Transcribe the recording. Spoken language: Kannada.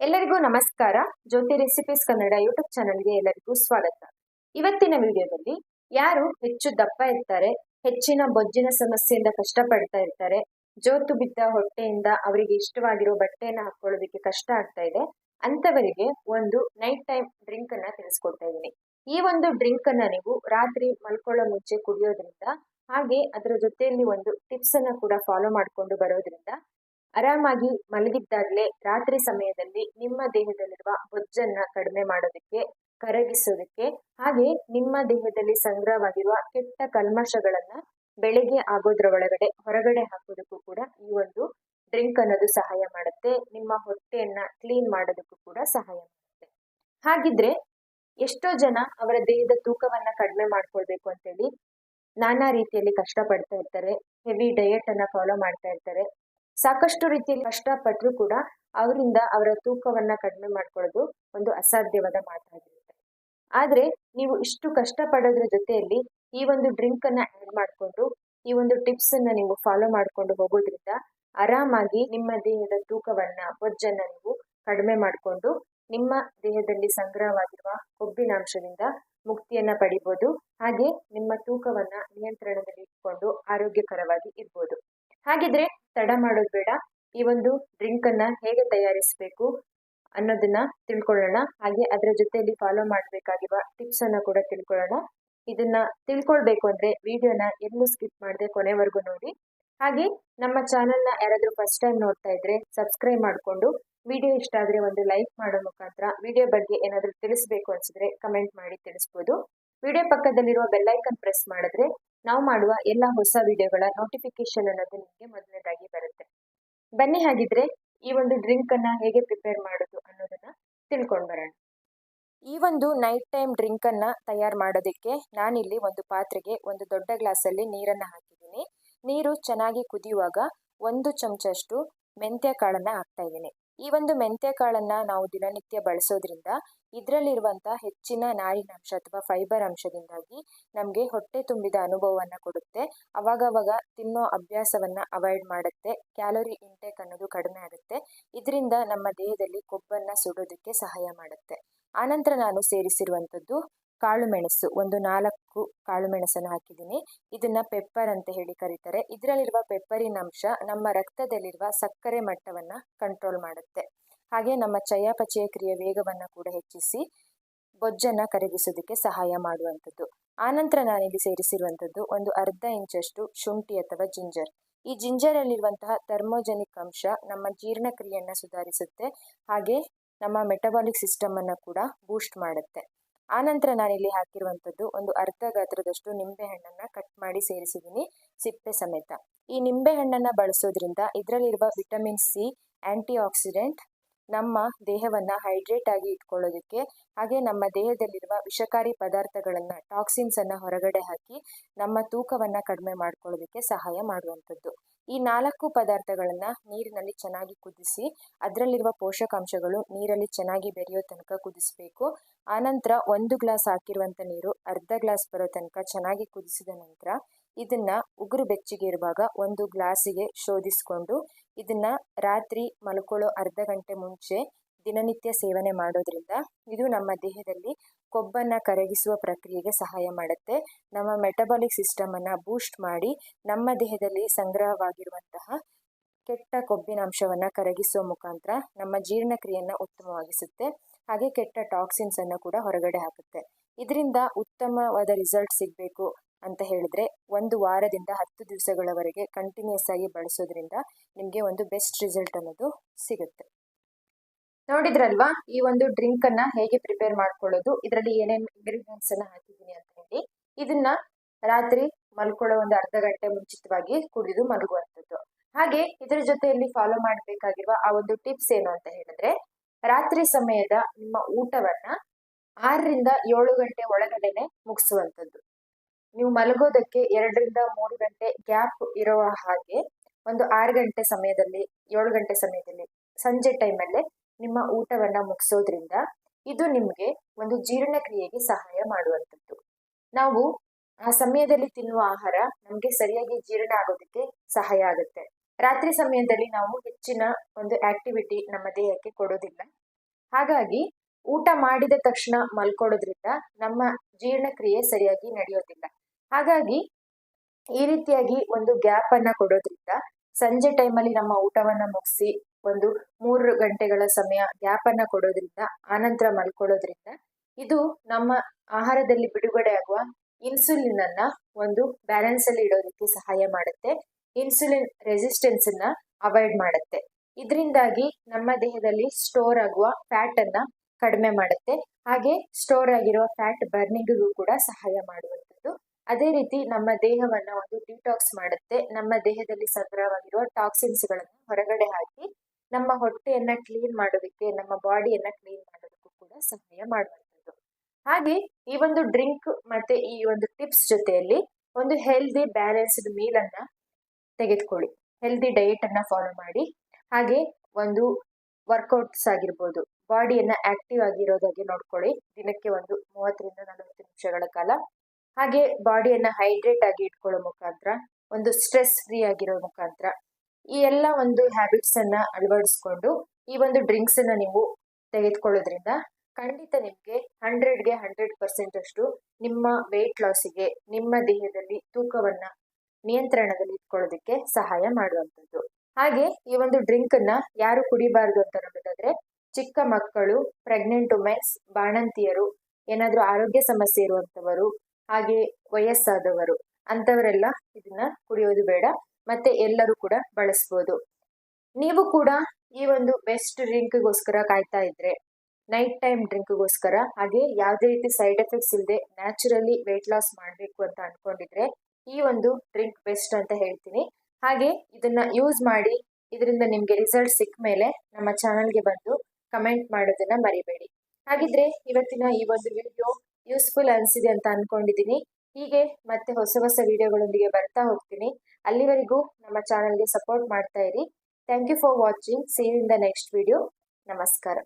ಎಲ್ಲರಿಗೂ ನಮಸ್ಕಾರ. ಜ್ಯೋತಿ ರೆಸಿಪೀಸ್ ಕನ್ನಡ ಯೂಟ್ಯೂಬ್ ಚಾನಲ್ಗೆ ಎಲ್ಲರಿಗೂ ಸ್ವಾಗತ. ಇವತ್ತಿನ ವಿಡಿಯೋದಲ್ಲಿ ಯಾರು ಹೆಚ್ಚು ದಪ್ಪ ಇರ್ತಾರೆ, ಹೆಚ್ಚಿನ ಬೊಜ್ಜಿನ ಸಮಸ್ಯೆಯಿಂದ ಕಷ್ಟಪಡ್ತಾ ಇರ್ತಾರೆ, ಜೋತು ಬಿದ್ದ ಹೊಟ್ಟೆಯಿಂದ ಅವರಿಗೆ ಇಷ್ಟವಾಗಿರೋ ಬಟ್ಟೆಯನ್ನು ಹಾಕೊಳ್ಳೋದಕ್ಕೆ ಕಷ್ಟ ಆಗ್ತಾ ಇದೆ ಅಂತವರಿಗೆ ಒಂದು ನೈಟ್ ಟೈಮ್ ಡ್ರಿಂಕ್ ಅನ್ನ ತಿಳಿಸ್ಕೊಡ್ತಾ ಇದ್ದೀನಿ. ಈ ಒಂದು ಡ್ರಿಂಕ್ ಅನ್ನ ನೀವು ರಾತ್ರಿ ಮಲ್ಕೊಳ್ಳೋ ಮುಂಚೆ ಕುಡಿಯೋದ್ರಿಂದ ಹಾಗೆ ಅದರ ಜೊತೆಯಲ್ಲಿ ಒಂದು ಟಿಪ್ಸ್ ಅನ್ನ ಕೂಡ ಫಾಲೋ ಮಾಡಿಕೊಂಡು ಬರೋದ್ರಿಂದ ಆರಾಮಾಗಿ ಮಲಗಿದ್ದಾಗಲೇ ರಾತ್ರಿ ಸಮಯದಲ್ಲಿ ನಿಮ್ಮ ದೇಹದಲ್ಲಿರುವ ಬೊಜ್ಜನ್ನ ಕಡಿಮೆ ಮಾಡೋದಕ್ಕೆ, ಕರಗಿಸೋದಕ್ಕೆ, ಹಾಗೆ ನಿಮ್ಮ ದೇಹದಲ್ಲಿ ಸಂಗ್ರಹವಾಗಿರುವ ಕೆಟ್ಟ ಕಲ್ಮಶಗಳನ್ನ ಬೆಳಿಗ್ಗೆ ಆಗೋದ್ರ ಒಳಗಡೆ ಹೊರಗಡೆ ಹಾಕೋದಕ್ಕೂ ಕೂಡ ಈ ಒಂದು ಡ್ರಿಂಕ್ ಅನ್ನೋದು ಸಹಾಯ ಮಾಡುತ್ತೆ. ನಿಮ್ಮ ಹೊಟ್ಟೆಯನ್ನ ಕ್ಲೀನ್ ಮಾಡೋದಕ್ಕೂ ಕೂಡ ಸಹಾಯ ಮಾಡುತ್ತೆ. ಹಾಗಿದ್ರೆ ಎಷ್ಟೋ ಜನ ಅವರ ದೇಹದ ತೂಕವನ್ನ ಕಡಿಮೆ ಮಾಡ್ಕೊಳ್ಬೇಕು ಅಂತೇಳಿ ನಾನಾ ರೀತಿಯಲ್ಲಿ ಕಷ್ಟಪಡ್ತಾ ಇರ್ತಾರೆ. ಹೆವಿ ಡಯೆಟ್ ಅನ್ನ ಫಾಲೋ ಮಾಡ್ತಾ ಇರ್ತಾರೆ. ಸಾಕಷ್ಟು ರೀತಿಯಲ್ಲಿ ಕಷ್ಟಪಟ್ಟರು ಕೂಡ ಅವರಿಂದ ಅವರ ತೂಕವನ್ನ ಕಡಿಮೆ ಮಾಡ್ಕೊಳ್ಳೋದು ಒಂದು ಅಸಾಧ್ಯವಾದ ಮಾತಾಗಿರುತ್ತೆ. ಆದ್ರೆ ನೀವು ಇಷ್ಟು ಕಷ್ಟಪಡೋದ್ರ ಜೊತೆಯಲ್ಲಿ ಈ ಒಂದು ಡ್ರಿಂಕ್ ಅನ್ನ ಆಡ್ ಮಾಡಿಕೊಂಡು, ಈ ಒಂದು ಟಿಪ್ಸ್ ಅನ್ನ ನೀವು ಫಾಲೋ ಮಾಡ್ಕೊಂಡು ಹೋಗೋದ್ರಿಂದ ಆರಾಮಾಗಿ ನಿಮ್ಮ ದೇಹದ ತೂಕವನ್ನ ಬೊಜ್ಜನ್ನ ನೀವು ಕಡಿಮೆ ಮಾಡಿಕೊಂಡು ನಿಮ್ಮ ದೇಹದಲ್ಲಿ ಸಂಗ್ರಹವಾಗಿರುವ ಕೊಬ್ಬಿನಾಂಶದಿಂದ ಮುಕ್ತಿಯನ್ನ ಪಡಿಬಹುದು ಹಾಗೆ ನಿಮ್ಮ ತೂಕವನ್ನ ನಿಯಂತ್ರಣದಲ್ಲಿ ಇಟ್ಕೊಂಡು ಆರೋಗ್ಯಕರವಾಗಿ ಇರ್ಬೋದು. ಹಾಗಿದ್ರೆ ತಡ ಮಾಡೋದು ಬೇಡ. ಈ ಒಂದು ಡ್ರಿಂಕ್ ಅನ್ನ ಹೇಗೆ ತಯಾರಿಸಬೇಕು ಅನ್ನೋದನ್ನ ತಿಳ್ಕೊಳ್ಳೋಣ. ಹಾಗೆ ಅದರ ಜೊತೆಯಲ್ಲಿ ಫಾಲೋ ಮಾಡಬೇಕಾಗಿರುವ ಟಿಪ್ಸ್ ಅನ್ನ ಕೂಡ ತಿಳ್ಕೊಳ್ಳೋಣ. ಇದನ್ನ ತಿಳ್ಕೊಳ್ಬೇಕು ಅಂದ್ರೆ ವಿಡಿಯೋನ ಎಲ್ಲೂ ಸ್ಕಿಪ್ ಮಾಡದೆ ಕೊನೆವರೆಗೂ ನೋಡಿ. ಹಾಗೆ ನಮ್ಮ ಚಾನೆಲ್ನ ಯಾರಾದರೂ ಫಸ್ಟ್ ಟೈಮ್ ನೋಡ್ತಾ ಇದ್ರೆ ಸಬ್ಸ್ಕ್ರೈಬ್ ಮಾಡಿಕೊಂಡು ವಿಡಿಯೋ ಇಷ್ಟ ಆದರೆ ಒಂದು ಲೈಕ್ ಮಾಡೋ ಮುಖಾಂತರ ವಿಡಿಯೋ ಬಗ್ಗೆ ಏನಾದರೂ ತಿಳಿಸ್ಬೇಕು ಅನ್ಸಿದ್ರೆ ಕಮೆಂಟ್ ಮಾಡಿ ತಿಳಿಸ್ಬೋದು. ವಿಡಿಯೋ ಪಕ್ಕದಲ್ಲಿರುವ ಬೆಲ್ಲೈಕನ್ ಪ್ರೆಸ್ ಮಾಡಿದ್ರೆ ನಾವು ಮಾಡುವ ಎಲ್ಲ ಹೊಸ ವಿಡಿಯೋಗಳ ನೋಟಿಫಿಕೇಶನ್ ಅನ್ನೋದು ನಿಮಗೆ ಮೊದಲನೇದಾಗಿ ಬರುತ್ತೆ. ಬನ್ನಿ ಹಾಗಿದ್ರೆ ಈ ಒಂದು ಡ್ರಿಂಕ್ ಅನ್ನ ಹೇಗೆ ಪ್ರಿಪೇರ್ ಮಾಡೋದು ಅನ್ನೋದನ್ನ ತಿಳ್ಕೊಂಡು ಬರೋಣ. ಈ ಒಂದು ನೈಟ್ ಟೈಮ್ ಡ್ರಿಂಕ್ ಅನ್ನ ತಯಾರು ಮಾಡೋದಕ್ಕೆ ನಾನಿಲ್ಲಿ ಒಂದು ಪಾತ್ರೆಗೆ ಒಂದು ದೊಡ್ಡ ಗ್ಲಾಸಲ್ಲಿ ನೀರನ್ನ ಹಾಕಿದ್ದೀನಿ. ನೀರು ಚೆನ್ನಾಗಿ ಕುದಿಯುವಾಗ ಒಂದು ಚಮಚಷ್ಟು ಮೆಂತ್ಯ ಕಾಳನ್ನ ಹಾಕ್ತಾ ಇದ್ದೀನಿ. ಈ ಒಂದು ಮೆಂತ್ಯ ಕಾಳನ್ನ ನಾವು ದಿನನಿತ್ಯ ಬಳಸೋದ್ರಿಂದ ಇದರಲ್ಲಿರುವಂಥ ಹೆಚ್ಚಿನ ನಾರಿನಾಂಶ ಅಥವಾ ಫೈಬರ್ ಅಂಶದಿಂದಾಗಿ ನಮಗೆ ಹೊಟ್ಟೆ ತುಂಬಿದ ಅನುಭವವನ್ನು ಕೊಡುತ್ತೆ. ಅವಾಗವಾಗ ತಿನ್ನೋ ಅಭ್ಯಾಸವನ್ನು ಅವಾಯ್ಡ್ ಮಾಡುತ್ತೆ. ಕ್ಯಾಲೋರಿ ಇಂಟೇಕ್ ಅನ್ನೋದು ಕಡಿಮೆ ಆಗುತ್ತೆ. ಇದರಿಂದ ನಮ್ಮ ದೇಹದಲ್ಲಿ ಕೊಬ್ಬನ್ನು ಸುಡೋದಕ್ಕೆ ಸಹಾಯ ಮಾಡುತ್ತೆ. ಆನಂತರ ನಾನು ಸೇರಿಸಿರುವಂಥದ್ದು ಕಾಳು ಮೆಣಸು ಒಂದು ನಾಲ್ಕು ಕಾಳು ಮೆಣಸನ್ನು ಹಾಕಿದ್ದೀನಿ. ಇದನ್ನ ಪೆಪ್ಪರ್ ಅಂತ ಹೇಳಿ ಕರೀತಾರೆ. ಇದರಲ್ಲಿರುವ ಪೆಪ್ಪರಿನ ಅಂಶ ನಮ್ಮ ರಕ್ತದಲ್ಲಿರುವ ಸಕ್ಕರೆ ಮಟ್ಟವನ್ನು ಕಂಟ್ರೋಲ್ ಮಾಡುತ್ತೆ. ಹಾಗೆ ನಮ್ಮ ಚಯಾಪಚಯ ಕ್ರಿಯೆ ವೇಗವನ್ನು ಕೂಡ ಹೆಚ್ಚಿಸಿ ಬೊಜ್ಜನ್ನು ಕರಗಿಸೋದಕ್ಕೆ ಸಹಾಯ ಮಾಡುವಂಥದ್ದು. ಆನಂತರ ನಾನಿಲ್ಲಿ ಸೇರಿಸಿರುವಂಥದ್ದು ಒಂದು ಅರ್ಧ ಇಂಚಷ್ಟು ಶುಂಠಿ ಅಥವಾ ಜಿಂಜರ್. ಈ ಜಿಂಜರಲ್ಲಿರುವಂತಹ ಥರ್ಮೋಜೆನಿಕ್ ಅಂಶ ನಮ್ಮ ಜೀರ್ಣಕ್ರಿಯೆಯನ್ನು ಸುಧಾರಿಸುತ್ತೆ. ಹಾಗೆ ನಮ್ಮ ಮೆಟಬಾಲಿಕ್ ಸಿಸ್ಟಮನ್ನು ಕೂಡ ಬೂಸ್ಟ್ ಮಾಡುತ್ತೆ. ಆನಂತರ ನಾನಿಲ್ಲಿ ಹಾಕಿರುವಂಥದ್ದು ಒಂದು ಅರ್ಧ ಗಾತ್ರದಷ್ಟು ನಿಂಬೆಹಣ್ಣನ್ನು ಕಟ್ ಮಾಡಿ ಸೇರಿಸಿದ್ದೀನಿ ಸಿಪ್ಪೆ ಸಮೇತ. ಈ ನಿಂಬೆಹಣ್ಣನ್ನು ಬಳಸೋದ್ರಿಂದ ಇದರಲ್ಲಿರುವ ವಿಟಮಿನ್ ಸಿ ಆ್ಯಂಟಿ ಆಕ್ಸಿಡೆಂಟ್ ನಮ್ಮ ದೇಹವನ್ನು ಹೈಡ್ರೇಟ್ ಆಗಿ ಇಟ್ಕೊಳ್ಳೋದಕ್ಕೆ ಹಾಗೆ ನಮ್ಮ ದೇಹದಲ್ಲಿರುವ ವಿಷಕಾರಿ ಪದಾರ್ಥಗಳನ್ನು ಟಾಕ್ಸಿನ್ಸನ್ನು ಹೊರಗಡೆ ಹಾಕಿ ನಮ್ಮ ತೂಕವನ್ನು ಕಡಿಮೆ ಮಾಡ್ಕೊಳ್ಳೋದಕ್ಕೆ ಸಹಾಯ ಮಾಡುವಂಥದ್ದು. ಈ ನಾಲ್ಕು ಪದಾರ್ಥಗಳನ್ನು ನೀರಿನಲ್ಲಿ ಚೆನ್ನಾಗಿ ಕುದಿಸಿ, ಅದರಲ್ಲಿರುವ ಪೋಷಕಾಂಶಗಳು ನೀರಲ್ಲಿ ಚೆನ್ನಾಗಿ ಬೆರೆಯೋ ತನಕ ಕುದಿಸಬೇಕು. ಆನಂತರ ಒಂದು ಗ್ಲಾಸ್ ಹಾಕಿರುವಂಥ ನೀರು, ಅರ್ಧ ಗ್ಲಾಸ್ ಬರೋ ತನಕ ಚೆನ್ನಾಗಿ ಕುದಿಸಿದ ನಂತರ ಇದನ್ನ ಉಗುರು ಬೆಚ್ಚಗೆ ಇರುವಾಗ ಒಂದು ಗ್ಲಾಸಿಗೆ ಶೋಧಿಸಿಕೊಂಡು ಇದನ್ನ ರಾತ್ರಿ ಮಲ್ಕೊಳ್ಳೋ ಅರ್ಧ ಗಂಟೆ ಮುಂಚೆ ದಿನನಿತ್ಯ ಸೇವನೆ ಮಾಡೋದ್ರಿಂದ ಇದು ನಮ್ಮ ದೇಹದಲ್ಲಿ ಕೊಬ್ಬನ್ನು ಕರಗಿಸುವ ಪ್ರಕ್ರಿಯೆಗೆ ಸಹಾಯ ಮಾಡುತ್ತೆ. ನಮ್ಮ ಮೆಟಬಾಲಿಕ್ ಸಿಸ್ಟಮನ್ನು ಬೂಸ್ಟ್ ಮಾಡಿ ನಮ್ಮ ದೇಹದಲ್ಲಿ ಸಂಗ್ರಹವಾಗಿರುವಂತಹ ಕೆಟ್ಟ ಕೊಬ್ಬಿನ ಅಂಶವನ್ನು ಕರಗಿಸುವ ಮುಖಾಂತರ ನಮ್ಮ ಜೀರ್ಣಕ್ರಿಯೆಯನ್ನು ಉತ್ತಮವಾಗಿಸುತ್ತೆ. ಹಾಗೆ ಕೆಟ್ಟ ಟಾಕ್ಸಿನ್ಸ್ ಟಾಕ್ಸಿನ್ಸನ್ನು ಕೂಡ ಹೊರಗಡೆ ಹಾಕುತ್ತೆ. ಇದರಿಂದ ಉತ್ತಮವಾದ ರಿಸಲ್ಟ್ ಸಿಗಬೇಕು ಅಂತ ಹೇಳಿದ್ರೆ ಒಂದು ವಾರದಿಂದ ಹತ್ತು ದಿವಸಗಳವರೆಗೆ ಕಂಟಿನ್ಯೂಸ್ ಆಗಿ ಬಳಸೋದ್ರಿಂದ ನಿಮಗೆ ಒಂದು ಬೆಸ್ಟ್ ರಿಸಲ್ಟ್ ಅನ್ನೋದು ಸಿಗುತ್ತೆ. ನೋಡಿದ್ರಲ್ವಾ? ಈ ಒಂದು ಡ್ರಿಂಕ್ ಅನ್ನ ಹೇಗೆ ಪ್ರಿಪೇರ್ ಮಾಡ್ಕೊಳ್ಳೋದು? ಇದರಲ್ಲಿ ಏನೇನು ಇಂಗ್ರೀಡಿಯೆಂಟ್ಸ್ ಅನ್ನ ಹಾಕಿದ್ದೀನಿ ಅಂತ ಹೇಳಿ. ಇದನ್ನ ರಾತ್ರಿ ಮಲ್ಕೊಳ್ಳೋ ಒಂದು ಅರ್ಧ ಗಂಟೆ ಮುಂಚಿತವಾಗಿ ಕುಡಿದು ಮಲಗುವಂಥದ್ದು. ಹಾಗೆ ಇದರ ಜೊತೆಯಲ್ಲಿ ಫಾಲೋ ಮಾಡಬೇಕಾಗಿರುವ ಆ ಒಂದು ಟಿಪ್ಸ್ ಏನು ಅಂತ ಹೇಳಿದ್ರೆ, ರಾತ್ರಿ ಸಮಯದ ನಿಮ್ಮ ಊಟವನ್ನ ಆರರಿಂದ ಏಳು ಗಂಟೆ ಒಳಗಡೆನೆ ಮುಗಿಸುವಂಥದ್ದು. ನೀವು ಮಲಗೋದಕ್ಕೆ ಎರಡರಿಂದ ಮೂರು ಗಂಟೆ ಗ್ಯಾಪ್ ಇರುವ ಹಾಗೆ ಒಂದು ಆರು ಗಂಟೆ ಸಮಯದಲ್ಲಿ, ಏಳು ಗಂಟೆ ಸಮಯದಲ್ಲಿ, ಸಂಜೆ ಟೈಮಲ್ಲೇ ನಿಮ್ಮ ಊಟವನ್ನ ಮುಗಿಸೋದ್ರಿಂದ ಇದು ನಿಮಗೆ ಒಂದು ಜೀರ್ಣಕ್ರಿಯೆಗೆ ಸಹಾಯ ಮಾಡುವಂಥದ್ದು. ನಾವು ಆ ಸಮಯದಲ್ಲಿ ತಿನ್ನುವ ಆಹಾರ ನಮಗೆ ಸರಿಯಾಗಿ ಜೀರ್ಣ ಆಗೋದಕ್ಕೆ ಸಹಾಯ ಆಗುತ್ತೆ. ರಾತ್ರಿ ಸಮಯದಲ್ಲಿ ನಾವು ಹೆಚ್ಚಿನ ಒಂದು ಆಕ್ಟಿವಿಟಿ ನಮ್ಮ ದೇಹಕ್ಕೆ ಕೊಡೋದಿಲ್ಲ. ಹಾಗಾಗಿ ಊಟ ಮಾಡಿದ ತಕ್ಷಣ ಮಲ್ಕೊಳ್ಳೋದ್ರಿಂದ ನಮ್ಮ ಜೀರ್ಣಕ್ರಿಯೆ ಸರಿಯಾಗಿ ನಡೆಯೋದಿಲ್ಲ. ಹಾಗಾಗಿ ಈ ರೀತಿಯಾಗಿ ಒಂದು ಗ್ಯಾಪ್ ಅನ್ನ ಕೊಡೋದ್ರಿಂದ ಸಂಜೆ ಟೈಮಲ್ಲಿ ನಮ್ಮ ಊಟವನ್ನ ಮುಗಿಸಿ ಒಂದು ಮೂರು ಗಂಟೆಗಳ ಸಮಯ ಗ್ಯಾಪ್ ಅನ್ನ ಕೊಡೋದ್ರಿಂದ, ಆನಂತರ ಮಲ್ಕೊಳ್ಳೋದ್ರಿಂದ ಇದು ನಮ್ಮ ಆಹಾರದಲ್ಲಿ ಬಿಡುಗಡೆ ಆಗುವ ಇನ್ಸುಲಿನ್ ಅನ್ನ ಒಂದು ಬ್ಯಾಲೆನ್ಸ್ ಅಲ್ಲಿ ಇಡೋದಕ್ಕೆ ಸಹಾಯ ಮಾಡುತ್ತೆ. ಇನ್ಸುಲಿನ್ ರೆಸಿಸ್ಟೆನ್ಸ್ ಅನ್ನ ಅವಾಯ್ಡ್ ಮಾಡುತ್ತೆ. ಇದರಿಂದಾಗಿ ನಮ್ಮ ದೇಹದಲ್ಲಿ ಸ್ಟೋರ್ ಆಗುವ ಫ್ಯಾಟ್ ಅನ್ನ ಕಡಿಮೆ ಮಾಡುತ್ತೆ. ಹಾಗೆ ಸ್ಟೋರ್ ಆಗಿರುವ ಫ್ಯಾಟ್ ಬರ್ನಿಂಗ್ಗೂ ಕೂಡ ಸಹಾಯ ಮಾಡುವಂಥದ್ದು. ಅದೇ ರೀತಿ ನಮ್ಮ ದೇಹವನ್ನ ಒಂದು ಡಿಟಾಕ್ಸ್ ಮಾಡುತ್ತೆ. ನಮ್ಮ ದೇಹದಲ್ಲಿ ಸಂಗ್ರಹವಾಗಿರುವ ಟಾಕ್ಸಿನ್ಸ್ಗಳನ್ನು ಹೊರಗಡೆ ಹಾಕಿ ನಮ್ಮ ಹೊಟ್ಟೆಯನ್ನ ಕ್ಲೀನ್ ಮಾಡೋದಕ್ಕೆ, ನಮ್ಮ ಬಾಡಿಯನ್ನ ಕ್ಲೀನ್ ಮಾಡೋದಕ್ಕೂ ಕೂಡ ಸಹಾಯ ಮಾಡುವಂಥದ್ದು. ಹಾಗೆ ಈ ಒಂದು ಡ್ರಿಂಕ್ ಮತ್ತೆ ಈ ಒಂದು ಟಿಪ್ಸ್ ಜೊತೆಯಲ್ಲಿ ಒಂದು ಹೆಲ್ದಿ ಬ್ಯಾಲೆನ್ಸ್ಡ್ ಮೀಲ್ ಅನ್ನ ತೆಗೆದುಕೊಳ್ಳಿ. ಹೆಲ್ದಿ ಡಯಟ್ ಅನ್ನ ಫಾಲೋ ಮಾಡಿ. ಹಾಗೆ ಒಂದು ವರ್ಕೌಟ್ಸ್ ಆಗಿರ್ಬೋದು ಬಾಡಿಯನ್ನ ಆಕ್ಟಿವ್ ಆಗಿರೋದಾಗಿ ನೋಡ್ಕೊಳ್ಳಿ. ದಿನಕ್ಕೆ ಒಂದು ಮೂವತ್ತರಿಂದ ನಲವತ್ತು ನಿಮಿಷಗಳ ಕಾಲ. ಹಾಗೆ ಬಾಡಿಯನ್ನ ಹೈಡ್ರೇಟ್ ಆಗಿ ಇಟ್ಕೊಳ್ಳೋ ಮುಖಾಂತರ, ಒಂದು ಸ್ಟ್ರೆಸ್ ಫ್ರೀ ಆಗಿರೋ ಮುಖಾಂತರ ಈ ಎಲ್ಲ ಒಂದು ಹ್ಯಾಬಿಟ್ಸ್ ಅನ್ನ ಅಳವಡಿಸ್ಕೊಂಡು ಈ ಒಂದು ಡ್ರಿಂಕ್ಸ್ ಅನ್ನ ನೀವು ತೆಗೆದುಕೊಳ್ಳೋದ್ರಿಂದ ಖಂಡಿತ ನಿಮಗೆ ಹಂಡ್ರೆಡ್ಗೆ ಹಂಡ್ರೆಡ್ ಪರ್ಸೆಂಟ್ ಅಷ್ಟು ನಿಮ್ಮ ವೆಯ್ಟ್ ಲಾಸಿಗೆ ನಿಮ್ಮ ದೇಹದಲ್ಲಿ ತೂಕವನ್ನ ನಿಯಂತ್ರಣದಲ್ಲಿ ಇಟ್ಕೊಳ್ಳೋದಕ್ಕೆ ಸಹಾಯ ಮಾಡುವಂಥದ್ದು. ಹಾಗೆ ಈ ಒಂದು ಡ್ರಿಂಕ್ ಅನ್ನ ಯಾರು ಕುಡಿಬಾರ್ದು ಅಂತ ನೋಡೋದಾದ್ರೆ ಚಿಕ್ಕ ಮಕ್ಕಳು ಪ್ರೆಗ್ನೆಂಟ್ ವುಮೆನ್ಸ್ ಬಾಣಂತಿಯರು, ಏನಾದ್ರೂ ಆರೋಗ್ಯ ಸಮಸ್ಯೆ ಇರುವಂತವರು ಹಾಗೆ ವಯಸ್ಸಾದವರು ಅಂತವರೆಲ್ಲ ಇದನ್ನ ಕುಡಿಯೋದು ಬೇಡ. ಮತ್ತೆ ಎಲ್ಲರೂ ಕೂಡ ಬಳಸ್ಬೋದು. ನೀವು ಕೂಡ ಈ ಒಂದು ಬೆಸ್ಟ್ ಡ್ರಿಂಕ್ಗೋಸ್ಕರ ಕಾಯ್ತಾ ಇದ್ರೆ ನೈಟ್ ಟೈಮ್ ಡ್ರಿಂಕ್ಗೋಸ್ಕರ ಹಾಗೆ ಯಾವುದೇ ರೀತಿ ಸೈಡ್ ಎಫೆಕ್ಟ್ಸ್ ಇಲ್ಲದೆ ನ್ಯಾಚುರಲಿ ವೆಯ್ಟ್ ಲಾಸ್ ಮಾಡಬೇಕು ಅಂತ ಅನ್ಕೊಂಡಿದ್ರೆ ಈ ಒಂದು ಡ್ರಿಂಕ್ ಬೆಸ್ಟ್ ಅಂತ ಹೇಳ್ತೀನಿ. ಹಾಗೆ ಇದನ್ನ ಯೂಸ್ ಮಾಡಿ, ಇದರಿಂದ ನಿಮಗೆ ರಿಸಲ್ಟ್ ಸಿಕ್ಕ ಮೇಲೆ ನಮ್ಮ ಚಾನಲ್ಗೆ ಬಂದು ಕಮೆಂಟ್ ಮಾಡೋದನ್ನ ಮರಿಬೇಡಿ. ಹಾಗಿದ್ರೆ ಇವತ್ತಿನ ಈ ಒಂದು ವಿಡಿಯೋ ಯೂಸ್ಫುಲ್ ಅನ್ಸಿದೆ ಅಂತ ಅನ್ಕೊಂಡಿದ್ದೀನಿ. ಹೀಗೆ ಮತ್ತೆ ಹೊಸ ಹೊಸ ವಿಡಿಯೋಗಳೊಂದಿಗೆ ಬರ್ತಾ ಹೋಗ್ತೀನಿ. ಅಲ್ಲಿವರೆಗೂ ನಮ್ಮ ಚಾನಲ್ಗೆ ಸಪೋರ್ಟ್ ಮಾಡ್ತಾ ಇರಿ. Thank you for watching seen in the next video ನಮಸ್ಕಾರ.